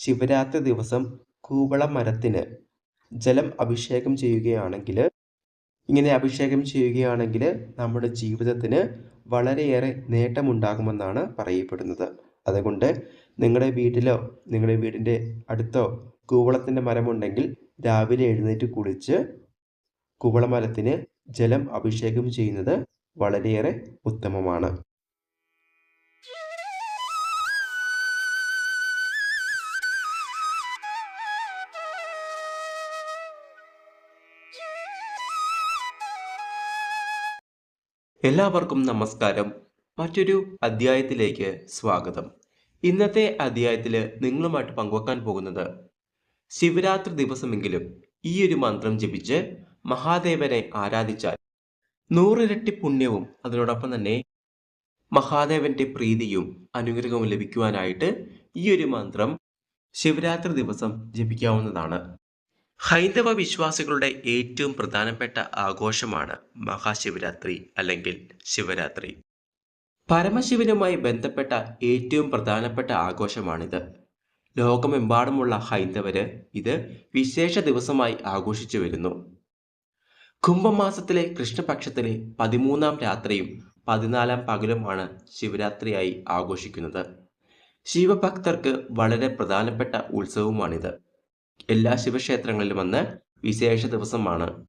ശിവരാത്രി ദിവസം കൂവള മരത്തിന് ജലം അഭിഷേകം ചെയ്യുകയാണെങ്കിൽ ഇങ്ങനെ അഭിഷേകം ചെയ്യുകയാണെങ്കിൽ നമ്മുടെ ജീവിതത്തിന് വളരെയേറെ നേട്ടമുണ്ടാകുമെന്നാണ് പറയപ്പെടുന്നത്. അതുകൊണ്ട് നിങ്ങളുടെ വീട്ടിലോ നിങ്ങളുടെ വീടിന്റെ അടുത്തോ കൂവളത്തിന്റെ മരമുണ്ടെങ്കിൽ രാവിലെ എഴുന്നേറ്റ് കുളിച്ച് കൂവളമരത്തിന് ജലം അഭിഷേകം ചെയ്യുന്നത് വളരെയേറെ ഉത്തമമാണ്. എല്ലാവർക്കും നമസ്കാരം. മറ്റൊരു അധ്യായത്തിലേക്ക് സ്വാഗതം. ഇന്നത്തെ അധ്യായത്തിൽ നിങ്ങളുമായിട്ട് പങ്കുവെക്കാൻ പോകുന്നത് ശിവരാത്രി ദിവസമെങ്കിലും ഈ ഒരു മന്ത്രം ജപിച്ച് മഹാദേവനെ ആരാധിച്ചാൽ നൂറിരട്ടി പുണ്യവും അതിനോടൊപ്പം തന്നെ മഹാദേവന്റെ പ്രീതിയും അനുഗ്രഹവും ലഭിക്കുവാനായിട്ട് ഈ ഒരു മന്ത്രം ശിവരാത്രി ദിവസം ജപിക്കാവുന്നതാണ്. ഹൈന്ദവ വിശ്വാസികളുടെ ഏറ്റവും പ്രധാനപ്പെട്ട ആഘോഷമാണ് മഹാശിവരാത്രി അല്ലെങ്കിൽ ശിവരാത്രി. പരമശിവനുമായി ബന്ധപ്പെട്ട ഏറ്റവും പ്രധാനപ്പെട്ട ആഘോഷമാണിത്. ലോകമെമ്പാടുമുള്ള ഹൈന്ദവര് ഇത് വിശേഷ ദിവസമായി ആഘോഷിച്ചു വരുന്നു. കുംഭമാസത്തിലെ കൃഷ്ണപക്ഷത്തിലെ പതിമൂന്നാം രാത്രിയും പതിനാലാം പകലുമാണ് ശിവരാത്രിയായി ആഘോഷിക്കുന്നത്. ശിവഭക്തർക്ക് വളരെ പ്രധാനപ്പെട്ട ഉത്സവമാണിത് എല്ലാ ശിവക്ഷേത്രങ്ങളിലും അന്ന് വിശേഷ ദിവസമാണ്.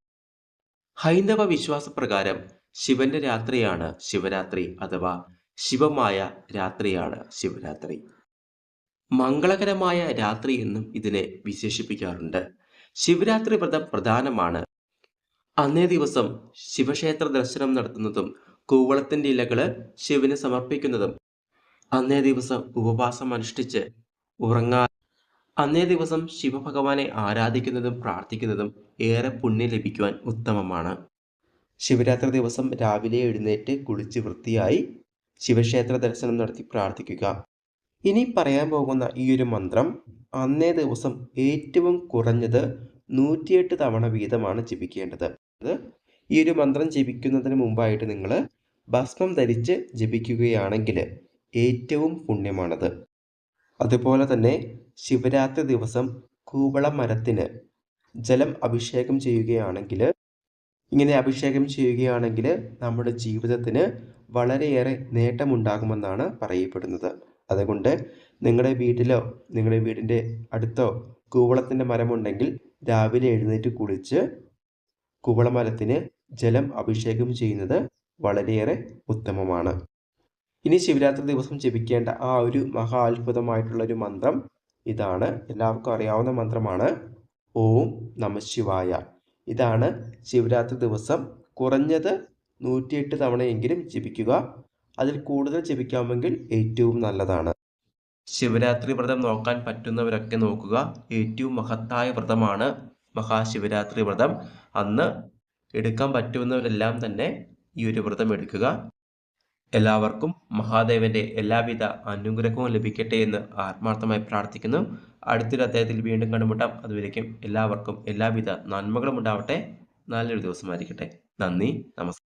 ഹൈന്ദവ വിശ്വാസപ്രകാരം ശിവന്റെ രാത്രിയാണ് ശിവരാത്രി അഥവാ ശിവമായ രാത്രിയാണ് ശിവരാത്രി. മംഗളകരമായ രാത്രി എന്നും ഇതിനെ വിശേഷിപ്പിക്കാറുണ്ട്. ശിവരാത്രി വ്രതം പ്രധാനമാണ്. അന്നേ ദിവസം ശിവക്ഷേത്ര ദർശനം നടത്തുന്നതും കൂവളത്തിന്റെ ഇലകൾ ശിവന് സമർപ്പിക്കുന്നതും അന്നേ ദിവസം ഉപവാസം അനുഷ്ഠിച്ച് ഉറങ്ങാൻ അന്നേ ദിവസം ശിവഭഗവാനെ ആരാധിക്കുന്നതും പ്രാർത്ഥിക്കുന്നതും ഏറെ പുണ്യം ലഭിക്കുവാൻ ഉത്തമമാണ്. ശിവരാത്രി ദിവസം രാവിലെ എഴുന്നേറ്റ് കുളിച്ച് വൃത്തിയായി ശിവക്ഷേത്ര ദർശനം നടത്തി പ്രാർത്ഥിക്കുക. ഇനി പറയാൻ പോകുന്ന ഈ ഒരു മന്ത്രം അന്നേ ദിവസം ഏറ്റവും കുറഞ്ഞത് നൂറ്റിയെട്ട് തവണ വീതമാണ് ജപിക്കേണ്ടത്. ഈ ഒരു മന്ത്രം ജപിക്കുന്നതിന് മുമ്പായിട്ട് നിങ്ങൾ ഭസ്മം ധരിച്ച് ജപിക്കുകയാണെങ്കിൽ ഏറ്റവും പുണ്യമാണത്. അതുപോലെ തന്നെ ശിവരാത്രി ദിവസം കൂവള മരത്തിന് ജലം അഭിഷേകം ചെയ്യുകയാണെങ്കിൽ ഇങ്ങനെ അഭിഷേകം ചെയ്യുകയാണെങ്കിൽ നമ്മുടെ ജീവിതത്തിന് വളരെയേറെ നേട്ടമുണ്ടാകുമെന്നാണ് പറയപ്പെടുന്നത്. അതുകൊണ്ട് നിങ്ങളുടെ വീട്ടിലോ നിങ്ങളുടെ വീടിന്റെ അടുത്തോ കൂവളത്തിന്റെ മരമുണ്ടെങ്കിൽ രാവിലെ എഴുന്നേറ്റ് കുളിച്ച് കൂവളമരത്തിന് ജലം അഭിഷേകം ചെയ്യുന്നത് വളരെയേറെ ഉത്തമമാണ്. ഇനി ശിവരാത്രി ദിവസം ജപിക്കേണ്ട ആ ഒരു മഹാ അത്ഭുതമായിട്ടുള്ള ഒരു മന്ത്രം ഇതാണ്. എല്ലാവർക്കും അറിയാവുന്ന മന്ത്രമാണ് ഓം നമശിവായ ഇതാണ് ശിവരാത്രി ദിവസം കുറഞ്ഞത് നൂറ്റിയെട്ട് തവണയെങ്കിലും ജപിക്കുക. അതിൽ കൂടുതൽ ജപിക്കാമെങ്കിൽ ഏറ്റവും നല്ലതാണ്. ശിവരാത്രി വ്രതം നോക്കാൻ പറ്റുന്നവരൊക്കെ നോക്കുക. ഏറ്റവും മഹത്തായ വ്രതമാണ് മഹാശിവരാത്രി വ്രതം. അന്ന് എടുക്കാൻ പറ്റുന്നവരെല്ലാം തന്നെ ഈ ഒരു വ്രതം എടുക്കുക. എല്ലാവർക്കും മഹാദേവന്റെ എല്ലാവിധ അനുഗ്രഹവും ലഭിക്കട്ടെ എന്ന് ആത്മാർത്ഥമായി പ്രാർത്ഥിക്കുന്നു. അടുത്തൊരു അദ്ദേഹത്തിൽ വീണ്ടും കണ്ടുമുട്ടാം. അതുവരേക്കും എല്ലാവർക്കും എല്ലാവിധ നന്മകളും ഉണ്ടാവട്ടെ. നല്ലൊരു ദിവസമായിരിക്കട്ടെ നന്ദി. നമസ്കാരം